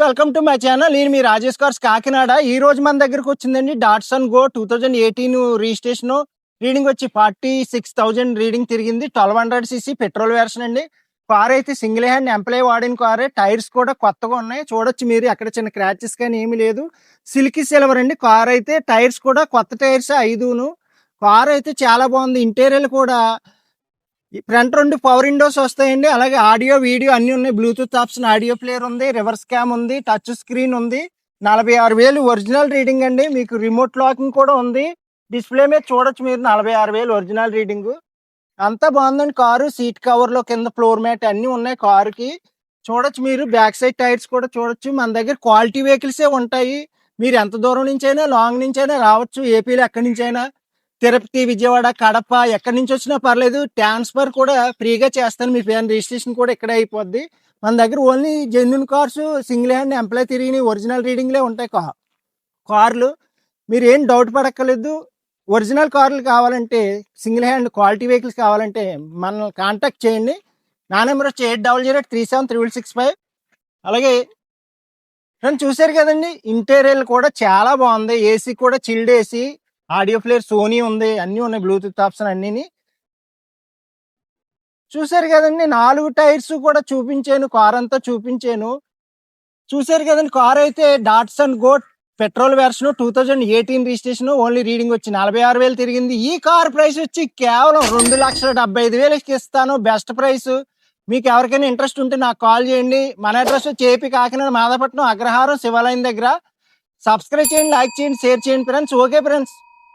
Welcome to my channel నేను మీ Rajesh cars Kakinada. ఈ రోజు మన దగ్గరకు వచ్చిందండి Datsun Go two thousand eighteen registration reading వచ్చి ఫార్టీ సిక్స్ థౌజండ్ రీడింగ్ తిరిగింది. Twelve hundred CC petrol version అండి. కార్ అయితే సింగిల్ హ్యాండ్ ఎంప్లాయ్ వాడిన కారే టైర్స్ కూడా కొత్తగా ఉన్నాయి. చూడొచ్చు మీరు అక్కడ చిన్న క్రాచెస్ కానీ ఏమీ లేదు. సిల్కీ సిల్వర్ అండి. కార్ అయితే టైర్స్ కూడా కొత్త టైర్స్ ఐదును. కార్ అయితే చాలా బాగుంది. ఇంటీరియర్ కూడా ఫ్రంట్ రెండు పవర్ విండోస్ వస్తాయండి. అలాగే ఆడియో వీడియో అన్ని ఉన్నాయి. బ్లూటూత్ ఆప్షన్ ఆడియో ప్లేయర్ ఉంది రివర్స్ క్యామ్ ఉంది టచ్ స్క్రీన్ ఉంది. నలభై ఆరు వేలు ఒరిజినల్ రీడింగ్ అండి. మీకు రిమోట్ లాకింగ్ కూడా ఉంది. డిస్ప్లే మీద చూడొచ్చు మీరు నలభై ఆరు వేలు ఒరిజినల్ రీడింగ్. అంతా బాగుందండి కారు. సీట్ కవర్లో కింద ఫ్లోర్ మ్యాట్ అన్నీ ఉన్నాయి కారుకి. చూడొచ్చు మీరు బ్యాక్ సైడ్ టైర్స్ కూడా చూడొచ్చు. మన దగ్గర క్వాలిటీ వెహికల్సే ఉంటాయి. మీరు ఎంత దూరం నుంచి అయినా లాంగ్ నుంచి అయినా రావచ్చు. ఏపీలో ఎక్కడి నుంచి అయినా తిరుపతి విజయవాడ కడప ఎక్కడి నుంచి వచ్చినా పర్లేదు ట్రాన్స్ఫర్ కూడా ఫ్రీగా చేస్తాను. మీ పేరు రిజిస్ట్రేషన్ కూడా ఇక్కడే అయిపోద్ది. మన దగ్గర only genuine cars single hand employ తిరిగి ఒరిజినల్ రీడింగ్లే ఉంటాయి కా కార్లు. మీరు ఏం డౌట్ పడక్కర్లేదు. ఒరిజినల్ కార్లు కావాలంటే సింగిల్ హ్యాండ్ క్వాలిటీ వెహికల్స్ కావాలంటే మనల్ని కాంటాక్ట్ చేయండి. నా నెంబర్ వచ్చి eight double zero three seven triple six five అలాగే ఫ్రెండ్ చూశారు కదండి ఇంటీరియర్ కూడా చాలా బాగుంది. ఏసీ కూడా chilled AC audio player Sony ఉంది అన్నీ ఉన్నాయి బ్లూటూత్ ఆప్షన్ అన్నీ చూశారు కదండి నాలుగు టైర్స్ కూడా చూపించాను కార్ అంతా చూపించాను. చూశారు కదండి కార్ అయితే Datsun Go petrol version two thousand eighteen registration only reading వచ్చి నలభై ఆరు వేలు తిరిగింది. ఈ కార్ ప్రైస్ వచ్చి కేవలం రెండు లక్షల డెబ్బై ఐదు వేలకి ఇస్తాను బెస్ట్ ప్రైస్ మీకు ఎవరికైనా ఇంట్రెస్ట్ ఉంటే నాకు కాల్ చేయండి. మన అడ్రస్ వచ్చి ఏపీ కాకినాడ మాదాపట్నం అగ్రహారం శివాలయం దగ్గర. సబ్స్క్రైబ్ చేయండి లైక్ చేయండి షేర్ చేయండి ఫ్రెండ్స్ ఓకే ఫ్రెండ్స్